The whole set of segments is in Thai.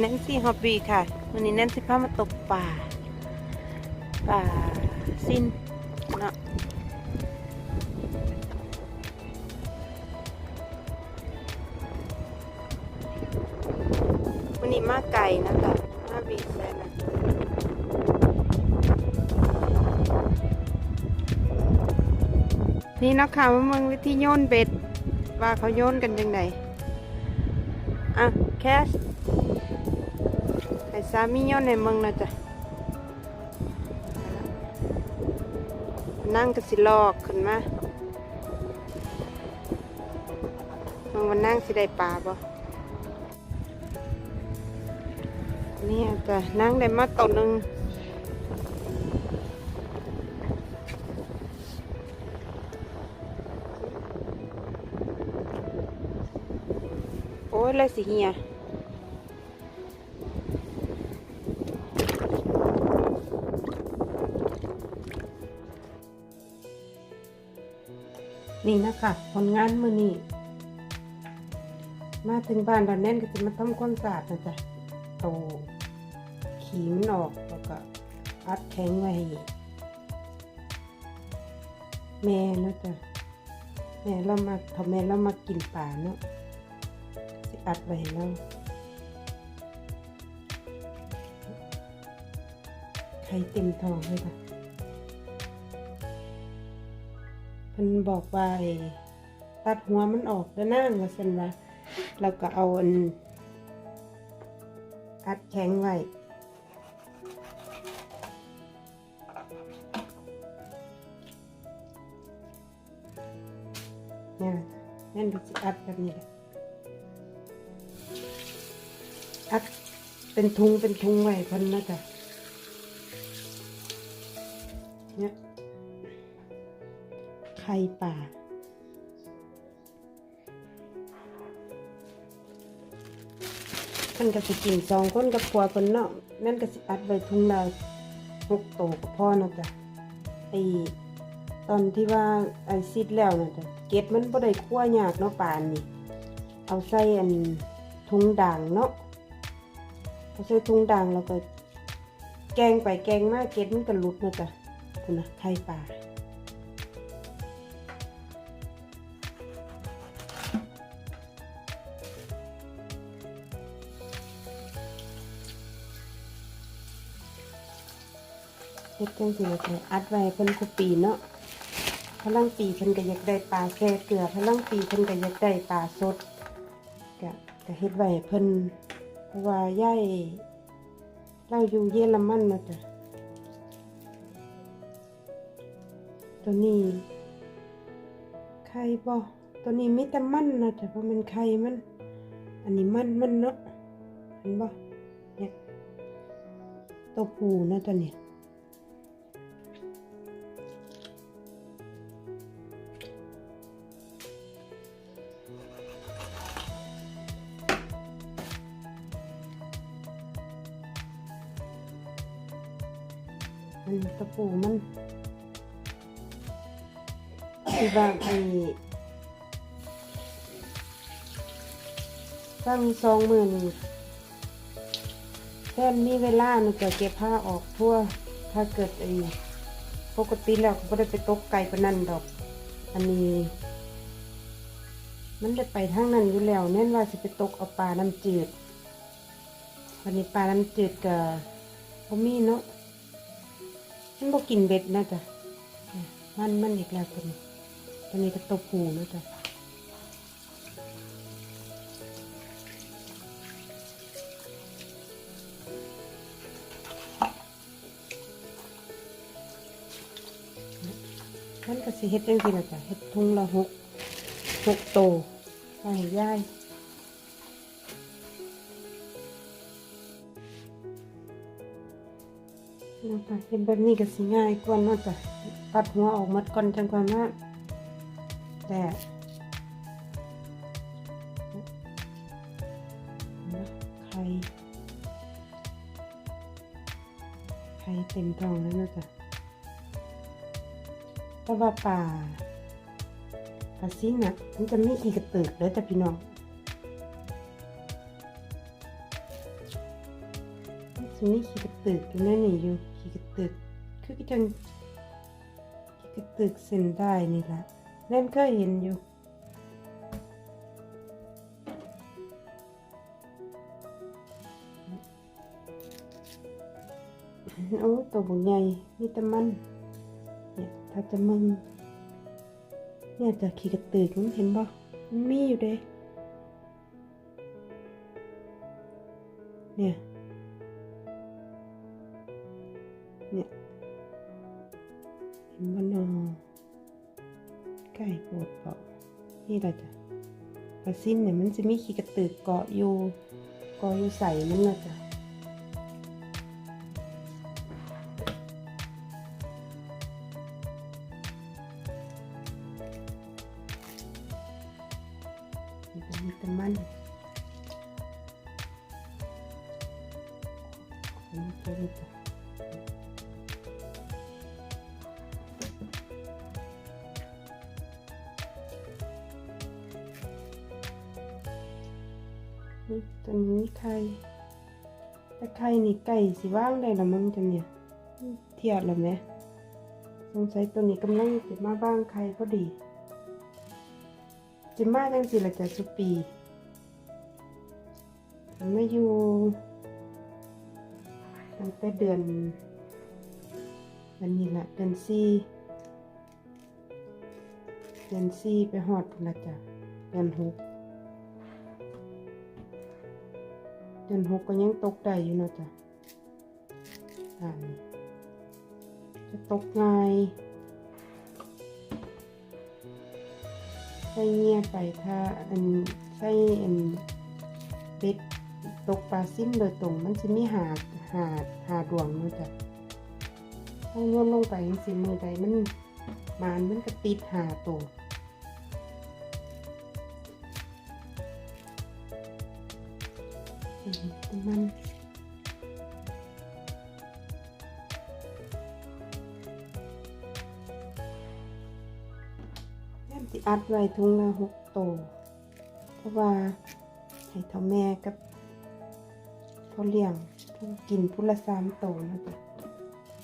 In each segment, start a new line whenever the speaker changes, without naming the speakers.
แนนซี่ฮอบบี้ค่ะวันนี้แนนซี่พามาตกป่า ป่าสิ้นเนาะวันนี้มาไก่นะคะมาบีแซนนะนี่เนาะค่ะมาเมืองวิธีโยนเบ็ด ว่าเขาโยนกันยังไงอะแคส ให้สามีโยนในเมืองนะจ๊ะนั่งก็สิลอกขึ้นมาเมืองวันนั่งสิได้ปลาบ่นี่จ้ะนั่งได้มาตัวหนึ่งโอ้ยเลยสิเฮีย นี่นะคะผลงานมือนี่มาถึงบ้านเราแน่นก็จะมาทำความสะอาดนะจ๊ะเอาขีมนออกแล้วก็อัดแข็งไว้แม่นะจ๊ะแม่เรามาทำแม่เรามากินป่าเนาะสิอัดไว้ให้เราไข่เต็มท้องเลยค่ะ พิ่นบอกว่าตัดหัวมันออกแล้วนั่งว่าซั่นว่าแล้วก็เอาอันอัดแข็งไว้เนี่ยนั่นก็สิอัดแบบนี้แหละอัดเป็นทุงเป็นทุงไว้พิ่นนะจ๊ะ ป่าท่านก็สิกินสองคนกับผัวคนเนาะนั่นก็สิอัดไว้ทุ่งนาหกโตกับพ่อนะจ๊ะไอตอนที่ว่าไอซิดแล้วเนะจ๊ะเก็ดมันบ่ได้คั่วยากเนาะป่านนี่เอาใส่อันทุ่งด่างเนาะเอาใส่ทุ่งด่างแล้วก็แกงไปแกงมาเก็ดมันก็หลุดนาะจ๊ะคุณนะไข่ป่า จังซี่ล่ะจ้ะอัดไว้เพิ่นคุปีเนาะพลังปีเพิ่นก็อยากได้ปลาแค่เกลือพลังปีเพิ่นก็อยากได้ปลาสดก็ก็เฮ็ดไว้เพิ่นเพราะว่าย่ายเราอยู่เยอรมันเนาจ้ะตัวนี้ไข่บ่ตัวนี้มีแต่มันนะจ้ะเพราะมันไข่มัน อันนี้มันมันเนาะเห็นบ่เนี่ยตัวผูนะตัวนี้มันต ปูมันที่ว่าไอ้ตั้งซองมือนี่แค่มีเวลาหนูจะเก็บผ้าออกทั่ว ถ้าเกิดไอ้ปกติแล้วก็ไม่ได้ไปตกไก่ปนั่นดอก อันนี้ มันได้ไปทางนั้นอยู่แล้วแน่นว่าสิไปตกเอาปลาน้ำจืด วันนี้ปลาน้ำจืดกับบ่มีเนาะ มันบอกกินเบ็ดนะจ๊ะมันมันอีกแล้วตัวนี้ตัวนี้ก็ตัวผูนะจ๊ะมันก็สิเฮ็ดจังซี่นะจ๊ะเฮ็ดทุงละหกหกโตไปให้ย่าย นะคะเห็นแบบนี้ก็สิง่ายกว่าเนาะจ้ะตัดหัวออกหมดก่อนจังกว่ามาแต่ไข่ไข่เต็มท้องแล้วนาะจ้ะแต่ว่าป่าป่าซิ่งอะมันจะไม่อีกระตึกเลยจ้ะพี่น้อง นี่ขี้กระตึกอยู่นั่นนี่อยู่ขี้กระตึกคือก็จังขี้กระตึกเส้นได้นี่ละแน่นเคยเห็น เห็นบ่นอใกล้ปวดเปาะนี่ละจ้ะปลาซิ้นเนี่ยมันจะมีขี้กระตึกเกาะอยู่เกาะอยู่ใส่มันนะจ้ะ ตัวนี้ไข่แต่ไข่นี่ไก่สิว่างได้ละมั้งจังเนี่ย เทียดแล้วไหมสงสัยตัวนี้กำลังจะมาบ้างไข่พอดีจิมาจังสิละจะสุปีมันมาอยู่ตั้งแต่เดือนวันนี้ละเดือนสี่เดือนสี่ไปหอดพุ่นละจ้ะเดือนหก เดือนหกก็ยังตกได้อยู่เนาะจ้ะอ่าจะตกง่ายใส่เงียไปถ้าอันใส่อันเป็ดตกปลาซิ้มโดยตรงมันจะมีหาหาหาดวงเนาะจ้ะถ้าโยนลงไปสิมือใดมันมานมันก็ติดหาโตว มมันแม่สิอัดไว้ถุงละหกโต เพราะว่าให้ท่าแม่กับพ่อเลี้ยงเพิ่นกินพุละสามโตนะจ๊ะ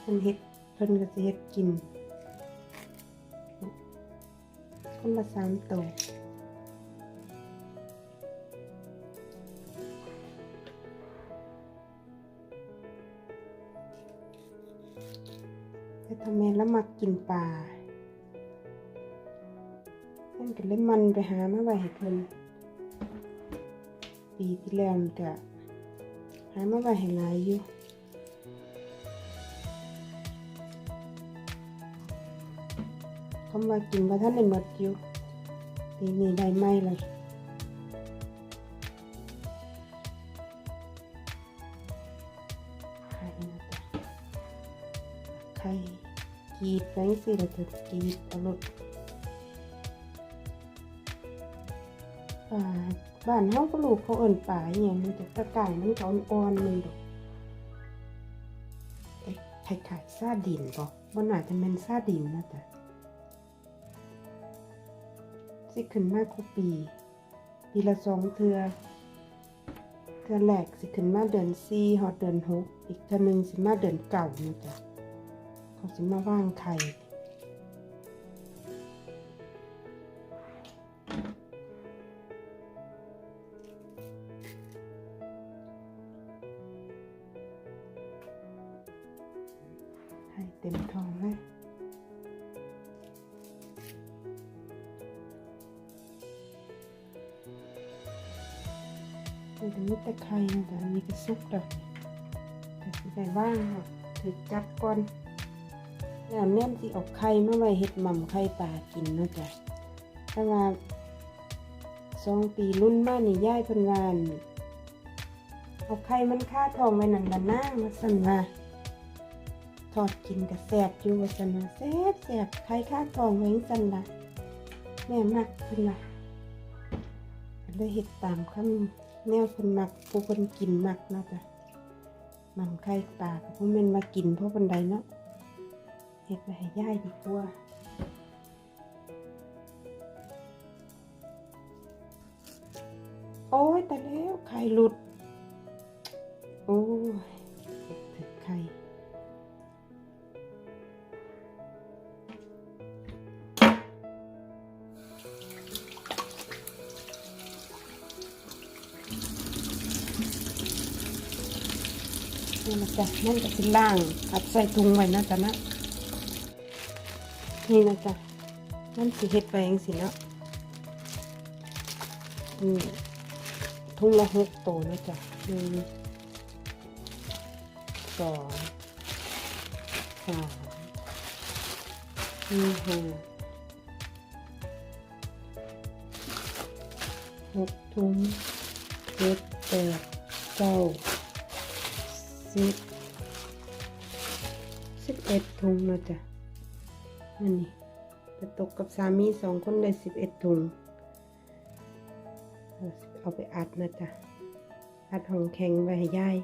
เพิ่นเฮ็ดเพิ่นก็สิเฮ็ดกินคนละสามโต ท่าแม่แล้วมักกินปลาเพิ่นก็เลยมันไปหามาไว้ให้เพิ่นปีที่แล้วนี่ก็หามาไว้ให้หลายอยู่คำว่ากินบ่าทันได้หมดอยู่ปีนี้ได้ไหมล่ะไข่นะจ๊ะไข่ กรีดไว้สิเราจะกรีดเอารมณ์ป่าบ้านเฮาก็ลูกเขาเอิ้นป่าอย่างมันจะตะกร้างมันก็อ่อนๆมันดอกไข่ไข่ซาดินบ่บ่น่าจะเป็นซาดินนะจ๊ะสิขึ้นมาคุปี ปีละสองเทือเทือแรกสิขึ้นมาเดือนสี่ฮอดเดือนหกอีกเทือหนึงสิมาเดือนเก่านะจ๊ะ เขาสิมาว่างไข่ให้เต็มท้องเลยนี่ก็มีแต่ไข่นะแต่อันนี้ก็ซุกดอกแต่สิได้ว่างค่ะถือจับก่อน แล้วแม่นสิออกไข่มาไว้เฮ็ดหม่ำไข่ปลากินเนาะจ้ะแต่ว่าสองปีรุ่นมานี่ย่ายพิ่นวันเอาไข่มันค่าทองไว้นั่นละนางว่าซั่นว่าทอดกินกับแสบอยู่ว่าสันว่าแสบแสบใครค่าทองไว้สันละแม่มักเพิ่นละก็เลยเฮ็ดตามคำแนวเพิ่นมักผู้เพิ่นกินมักเนาะจ้ะมันไข่ปลาก็บ่แม่นมากินเพราะบันไดเนาะ เก็บไปให้ย่ายดีกว่าโอ้ยแต่แล้วไข่หลุด โอ้ยถึงไข่นี่นะจ๊ะนั่นก็เป็นล่างอัดใส่ถุงไว้นะจ๊ะนะ นี่นะจ๊ะนั่นสิเฮ็ดไปเองสิเนาะอืมถุงละหกตัวนะจ๊ะหนึ่งสองสามสี่ห้าหกถุงเจ็ดแปดเก้าสิบสิบเอ็ดถุงนะจ๊ะ นั่นนี่จะตกกับสามีสองคนได้สิบเอ็ดถุงเอาเอาไปอัดนะจ๊ะอัดห้องแข็งไว้ให้ยาย